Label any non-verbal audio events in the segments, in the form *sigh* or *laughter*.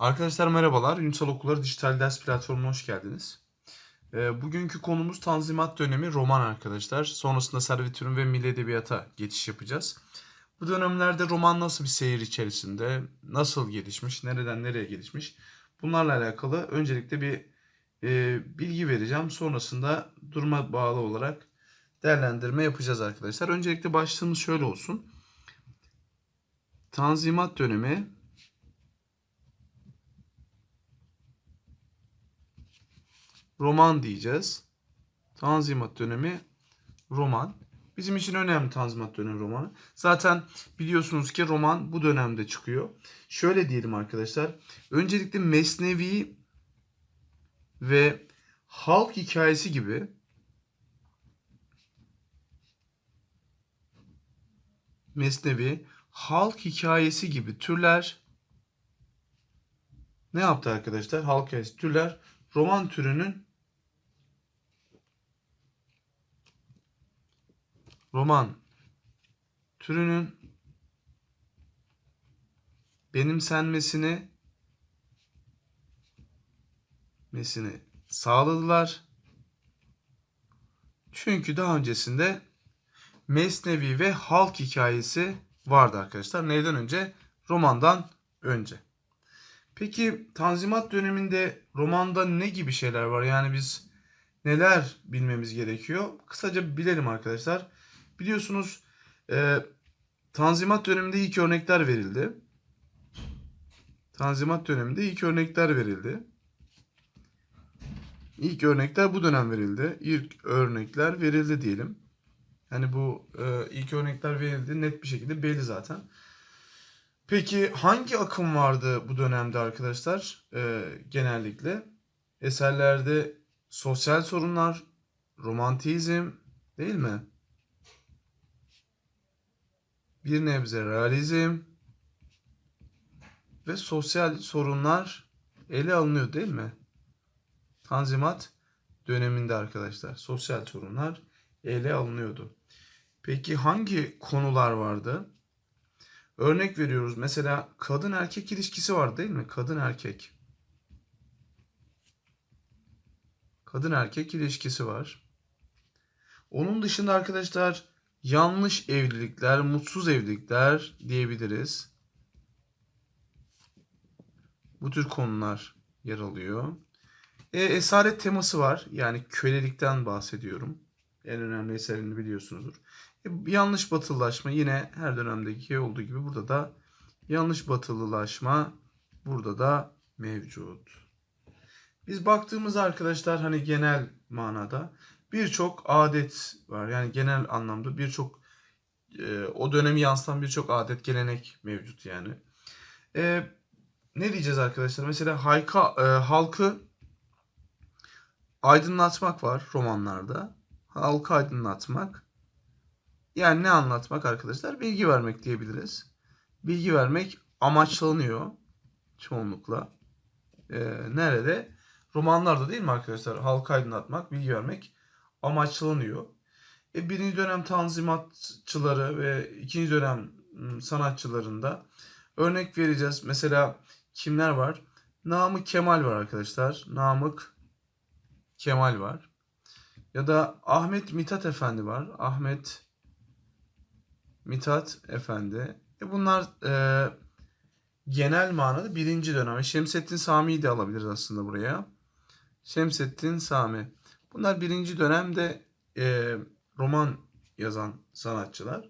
Arkadaşlar merhabalar. Ünsal Okulları Dijital Ders Platformu'na hoş geldiniz. Ee, bugünkü konumuz Tanzimat dönemi roman arkadaşlar. Sonrasında Servet-i ve Milli Edebiyat'a geçiş yapacağız. Bu dönemlerde roman nasıl bir seyir içerisinde, nasıl gelişmiş, nereden nereye gelişmiş bunlarla alakalı öncelikle bir e, bilgi vereceğim. Sonrasında duruma bağlı olarak değerlendirme yapacağız arkadaşlar. Öncelikle başlığımız şöyle olsun. Tanzimat dönemi roman diyeceğiz. Tanzimat dönemi roman. Bizim için önemli Tanzimat dönemi romanı. Zaten biliyorsunuz ki roman bu dönemde çıkıyor. Şöyle diyelim arkadaşlar. Öncelikle Mesnevi ve halk hikayesi gibi Mesnevi, halk hikayesi gibi türler ne yaptı arkadaşlar? Halk hikayesi türler roman türünün roman türünün benimsenmesini mesini sağladılar. Çünkü daha öncesinde Mesnevi ve halk hikayesi vardı arkadaşlar. Neyden önce? Romandan önce. Peki Tanzimat döneminde romanda ne gibi şeyler var? Yani biz neler bilmemiz gerekiyor? Kısaca bilelim arkadaşlar. Biliyorsunuz e, Tanzimat döneminde ilk örnekler verildi. Tanzimat döneminde ilk örnekler verildi. İlk örnekler bu dönem verildi. İlk örnekler verildi diyelim. Yani bu e, ilk örnekler verildi net bir şekilde belli zaten. Peki hangi akım vardı bu dönemde arkadaşlar? E, genellikle eserlerde sosyal sorunlar, romantizm değil mi? Bir nebze realizm ve sosyal sorunlar ele alınıyor değil mi? Tanzimat döneminde arkadaşlar sosyal sorunlar ele alınıyordu. Peki hangi konular vardı? Örnek veriyoruz. Mesela kadın erkek ilişkisi var değil mi? Kadın erkek. Kadın erkek ilişkisi var. Onun dışında arkadaşlar yanlış evlilikler, mutsuz evlilikler diyebiliriz. Bu tür konular yer alıyor. E, esaret teması var. Yani kölelikten bahsediyorum. En önemli eserini biliyorsunuzdur. E, yanlış batılılaşma yine her dönemdeki olduğu gibi burada da yanlış batılılaşma burada da mevcut. Biz baktığımız arkadaşlar hani genel manada birçok adet var. Yani genel anlamda birçok e, o dönemi yansıtan birçok adet gelenek mevcut yani. E, ne diyeceğiz arkadaşlar? Mesela halka, e, halkı aydınlatmak var romanlarda. Halkı aydınlatmak. Yani ne anlatmak arkadaşlar? Bilgi vermek diyebiliriz. Bilgi vermek amaçlanıyor çoğunlukla. Ee, nerede? Romanlarda değil mi arkadaşlar? Halka aydınlatmak, bilgi vermek amaçlanıyor. E, birinci dönem tanzimatçıları ve ikinci dönem sanatçılarında örnek vereceğiz. Mesela kimler var? Namık Kemal var arkadaşlar. Namık Kemal var. Ya da Ahmet Mithat Efendi var. Ahmet Mithat Efendi. E bunlar e, genel manada birinci dönem. Şemsettin Sami'yi de alabiliriz aslında buraya. Şemsettin Sami. Bunlar birinci dönemde e, roman yazan sanatçılar.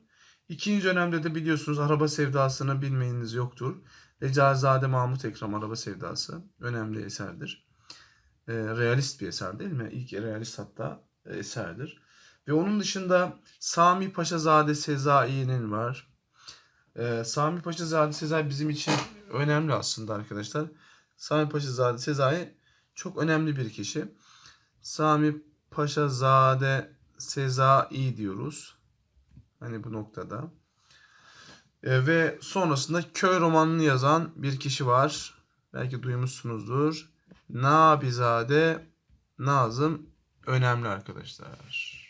İkinci dönemde de biliyorsunuz Araba Sevdası'nı bilmeyiniz yoktur. Recaizade Mahmut Ekrem Araba Sevdası. Önemli eserdir. E, realist bir eser değil mi? İlk realist hatta eserdir. Ve onun dışında Sami Paşazade Sezai'nin var. Ee, Sami Paşazade Sezai bizim için önemli aslında arkadaşlar. Sami Paşazade Sezai çok önemli bir kişi. Sami Paşazade Sezai diyoruz. Hani bu noktada. Ee, ve sonrasında köy romanını yazan bir kişi var. Belki duymuşsunuzdur. Nabizade Nazım önemli arkadaşlar.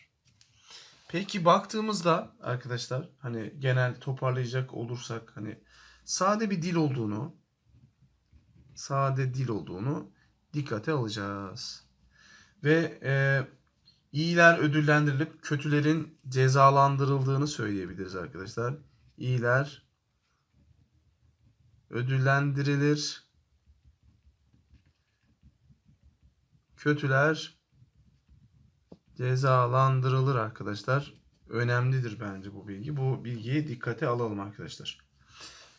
Peki baktığımızda arkadaşlar hani genel toparlayacak olursak hani sade bir dil olduğunu sade dil olduğunu dikkate alacağız. Ve e, iyiler ödüllendirilip kötülerin cezalandırıldığını söyleyebiliriz arkadaşlar. İyiler ödüllendirilir. Kötüler cezalandırılır arkadaşlar. Önemlidir bence bu bilgi. Bu bilgiyi dikkate alalım arkadaşlar.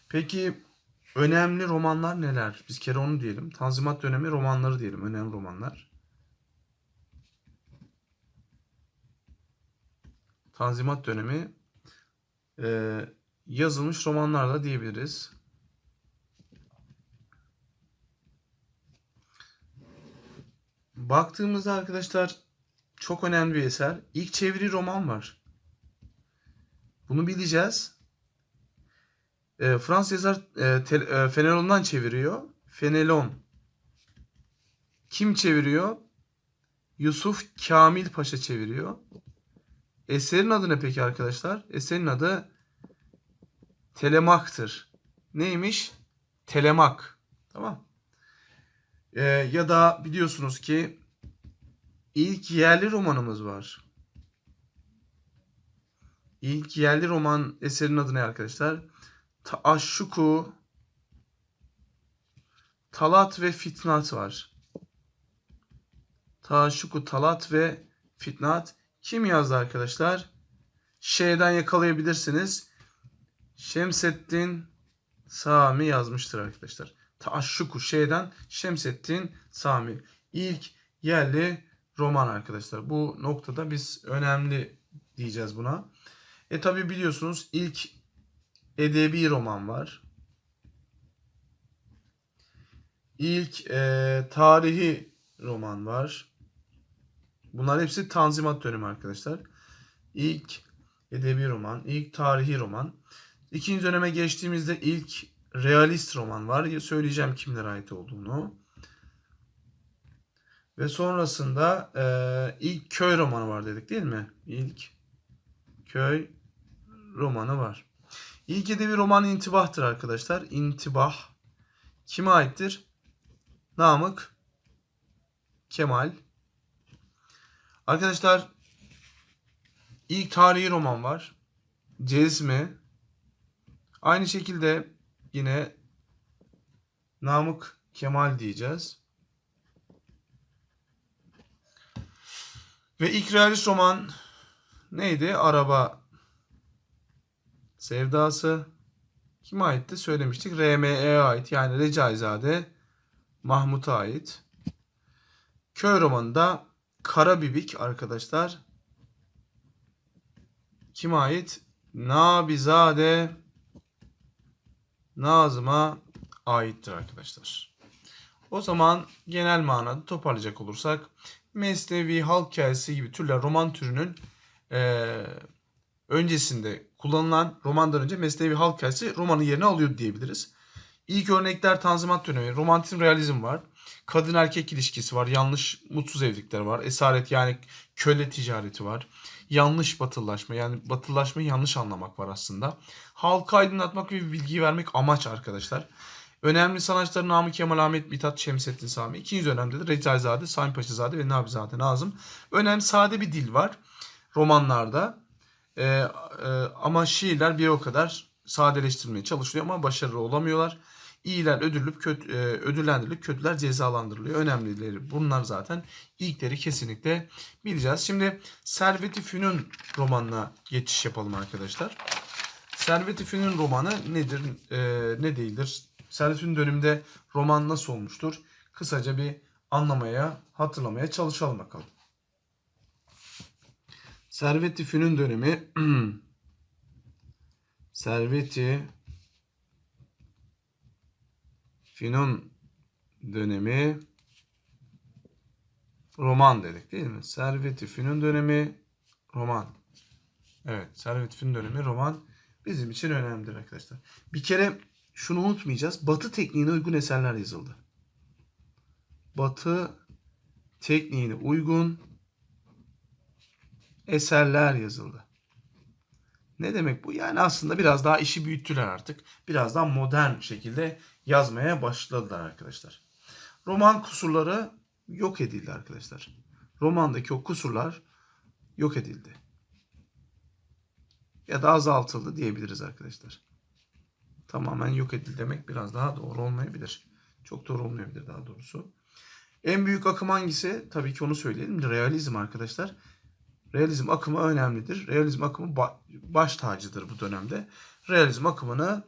Peki önemli romanlar neler? Biz kere onu diyelim. Tanzimat dönemi romanları diyelim. Önemli romanlar. Tanzimat dönemi e, yazılmış romanlar da diyebiliriz. Baktığımızda arkadaşlar çok önemli bir eser. İlk çeviri roman var. Bunu bileceğiz. E, Fransız yazar e, te, e, Fenelon'dan çeviriyor. Fenelon. Kim çeviriyor? Yusuf Kamil Paşa çeviriyor. Eserin adı ne peki arkadaşlar? Eserin adı Telemak'tır. Neymiş? Telemak. Tamam. Ee, ya da biliyorsunuz ki ilk yerli romanımız var. İlk yerli roman eserin adı ne arkadaşlar? Taşşuku Talat ve Fitnat var. Taşşuku Talat ve Fitnat kim yazdı arkadaşlar? Şeyden yakalayabilirsiniz. Şemseddin Sami yazmıştır arkadaşlar. Taşşuku şeyden Şemseddin Sami. İlk yerli roman arkadaşlar. Bu noktada biz önemli diyeceğiz buna. E tabi biliyorsunuz ilk edebi roman var. İlk e, tarihi roman var. Bunlar hepsi Tanzimat dönemi arkadaşlar. İlk edebi roman, ilk tarihi roman. İkinci döneme geçtiğimizde ilk realist roman var. Söyleyeceğim kimlere ait olduğunu. Ve sonrasında e, ilk köy romanı var dedik değil mi? İlk köy romanı var. İlk edebi roman intibahtır arkadaşlar. İntibah kime aittir? Namık Kemal. Arkadaşlar ilk tarihi roman var. Cezmi. Aynı şekilde yine Namık Kemal diyeceğiz. Ve ilk realist roman neydi? Araba Sevdası. Kime aitti? Söylemiştik. RME'ye ait. Yani Recaizade Mahmut'a ait. Köy romanında Karabibik arkadaşlar. Kime ait? Nabizade Nazım'a aittir arkadaşlar. O zaman genel manada toparlayacak olursak Mesnevi, halk hikayesi gibi türler roman türünün e, öncesinde kullanılan romandan önce Mesnevi halk hikayesi romanın yerini alıyor diyebiliriz. İlk örnekler Tanzimat dönemi, romantizm, realizm var. Kadın erkek ilişkisi var, yanlış mutsuz evlilikler var. Esaret yani köle ticareti var. Yanlış batılılaşma yani batılılaşmayı yanlış anlamak var aslında. Halka aydınlatmak ve bilgi vermek amaç arkadaşlar. Önemli sanatçılar Namık Kemal Ahmet Mithat Şemsettin Sami. İkinci dönemde de Recaizade, Sami Paşazade ve Nabizade Nazım. Önemli sade bir dil var romanlarda. Ee, e, ama şiirler bir o kadar sadeleştirmeye çalışılıyor ama başarılı olamıyorlar. İyiler ödülüp kötü, e, ödüllendirilip kötüler cezalandırılıyor. Önemlileri bunlar zaten. İlkleri kesinlikle bileceğiz. Şimdi Servet-i Fünun romanına geçiş yapalım arkadaşlar. Servet-i Fünun romanı nedir, e, ne değildir? Servet-i Fünun döneminde roman nasıl olmuştur? Kısaca bir anlamaya, hatırlamaya çalışalım bakalım. Servet-i Fünun dönemi *clears throat* Servet-i Fünun dönemi roman dedik değil mi? Servet-i Fünun dönemi roman. Evet, Servet-i Fünun dönemi roman bizim için önemlidir arkadaşlar. Bir kere şunu unutmayacağız. Batı tekniğine uygun eserler yazıldı. Batı tekniğine uygun eserler yazıldı. Ne demek bu? Yani aslında biraz daha işi büyüttüler artık. Biraz daha modern şekilde yazmaya başladılar arkadaşlar. Roman kusurları yok edildi arkadaşlar. Romandaki o kusurlar yok edildi. Ya da azaltıldı diyebiliriz arkadaşlar. Tamamen yok edildi demek biraz daha doğru olmayabilir. Çok doğru olmayabilir daha doğrusu. En büyük akım hangisi? Tabii ki onu söyleyelim. Realizm arkadaşlar. Realizm akımı önemlidir. Realizm akımı ba- baş tacıdır bu dönemde. Realizm akımını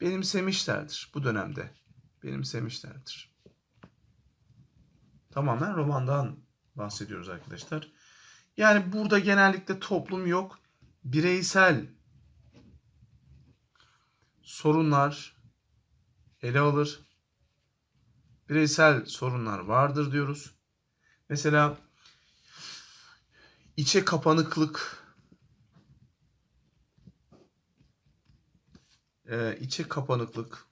benimsemişlerdir bu dönemde. Benimsemişlerdir. Tamamen romandan bahsediyoruz arkadaşlar. Yani burada genellikle toplum yok. Bireysel sorunlar ele alır. Bireysel sorunlar vardır diyoruz. Mesela içe kapanıklık, e, içe kapanıklık,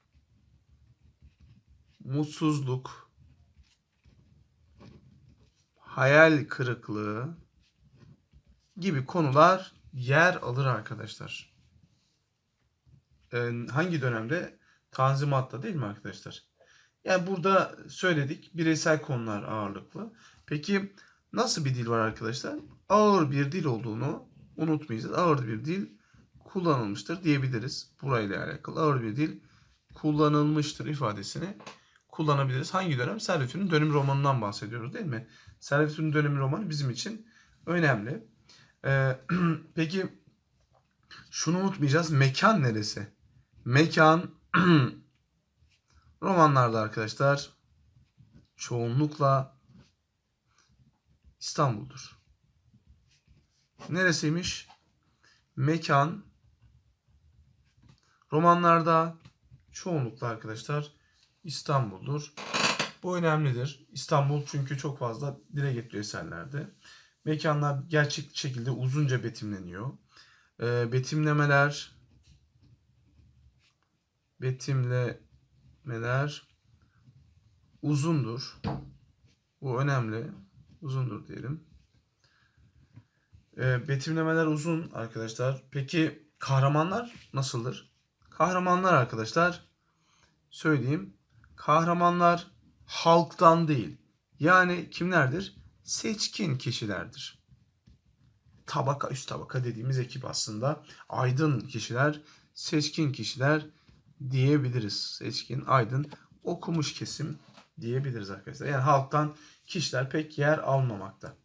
mutsuzluk, hayal kırıklığı gibi konular yer alır arkadaşlar. E, hangi dönemde? Tanzimat'ta değil mi arkadaşlar? Yani burada söyledik bireysel konular ağırlıklı. Peki nasıl bir dil var arkadaşlar? Ağır bir dil olduğunu unutmayacağız. Ağır bir dil kullanılmıştır diyebiliriz. Burayla alakalı ağır bir dil kullanılmıştır ifadesini kullanabiliriz. Hangi dönem? Servet-Fünun dönüm romanından bahsediyoruz değil mi? Servet-Fünun dönüm romanı bizim için önemli. Ee, *clears throat* peki şunu unutmayacağız. Mekan neresi? Mekan *clears throat* romanlarda arkadaşlar çoğunlukla İstanbul'dur. Neresiymiş? Mekan romanlarda çoğunlukla arkadaşlar İstanbul'dur. Bu önemlidir. İstanbul çünkü çok fazla dile getiriyor eserlerde. Mekanlar gerçek şekilde uzunca betimleniyor. Ee, betimlemeler betimlemeler uzundur. Bu önemli. Uzundur diyelim. Ee, betimlemeler uzun arkadaşlar. Peki kahramanlar nasıldır? Kahramanlar arkadaşlar söyleyeyim. Kahramanlar halktan değil. Yani kimlerdir? Seçkin kişilerdir. Tabaka üst tabaka dediğimiz ekip aslında aydın kişiler, seçkin kişiler diyebiliriz. Seçkin, aydın, okumuş kesim diyebiliriz arkadaşlar. Yani halktan kişiler pek yer almamakta.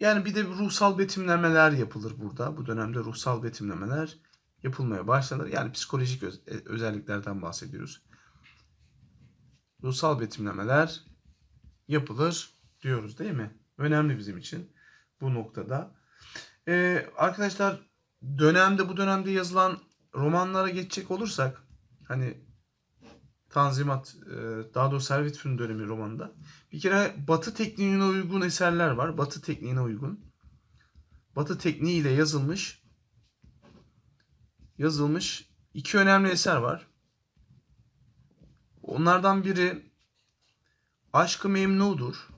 Yani bir de ruhsal betimlemeler yapılır burada. Bu dönemde ruhsal betimlemeler yapılmaya başlanır. Yani psikolojik öz- e, özelliklerden bahsediyoruz. Ruhsal betimlemeler yapılır diyoruz değil mi? Önemli bizim için bu noktada. Ee, arkadaşlar dönemde bu dönemde yazılan romanlara geçecek olursak hani Tanzimat, e, daha doğrusu Servet-Fünun dönemi romanında. Bir kere Batı tekniğine uygun eserler var. Batı tekniğine uygun. Batı tekniğiyle yazılmış yazılmış iki önemli eser var. Onlardan biri Aşkı Memnu'dur.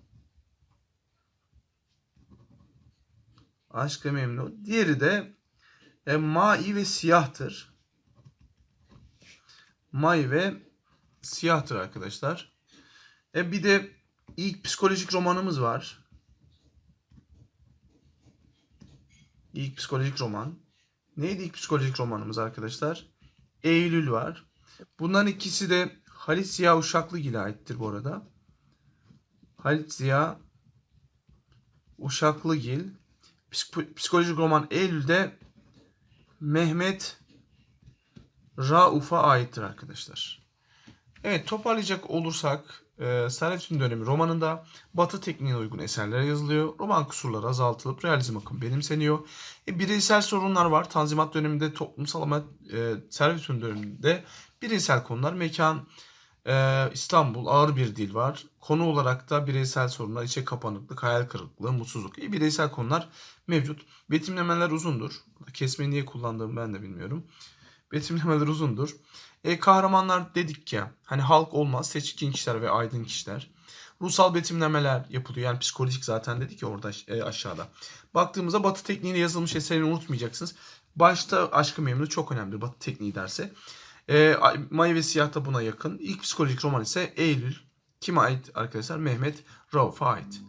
Aşkı Memnu. Diğeri de e, Mai ve Siyah'tır. Mai ve Siyah'tır arkadaşlar. E bir de ilk psikolojik romanımız var. İlk psikolojik roman. Neydi ilk psikolojik romanımız arkadaşlar? Eylül var. Bunların ikisi de Halit Ziya Uşaklıgil'e aittir bu arada. Halit Ziya Uşaklıgil. Psiko- Psikolojik roman Eylül'de Mehmet Rauf'a aittir arkadaşlar. Evet toparlayacak olursak e, Servet-Fünun dönemi romanında Batı tekniğine uygun eserler yazılıyor. Roman kusurları azaltılıp realizm akımı benimseniyor. E, bireysel sorunlar var. Tanzimat döneminde toplumsal ama e, Servet-Fünun döneminde bireysel konular. Mekan e, İstanbul ağır bir dil var. Konu olarak da bireysel sorunlar, içe kapanıklık, hayal kırıklığı, mutsuzluk. E, bireysel konular mevcut. Betimlemeler uzundur. Kesmeyi niye kullandığımı ben de bilmiyorum. Betimlemeler uzundur. E, kahramanlar dedik ya hani halk olmaz seçkin kişiler ve aydın kişiler. Ruhsal betimlemeler yapılıyor. Yani psikolojik zaten dedik ya orada e, aşağıda. Baktığımızda batı tekniğiyle yazılmış eserini unutmayacaksınız. Başta Aşkı Memnu çok önemli batı tekniği derse. E, Ay- May ve Siyah da buna yakın. İlk psikolojik roman ise Eylül. Kime ait arkadaşlar? Mehmet Rauf'a ait.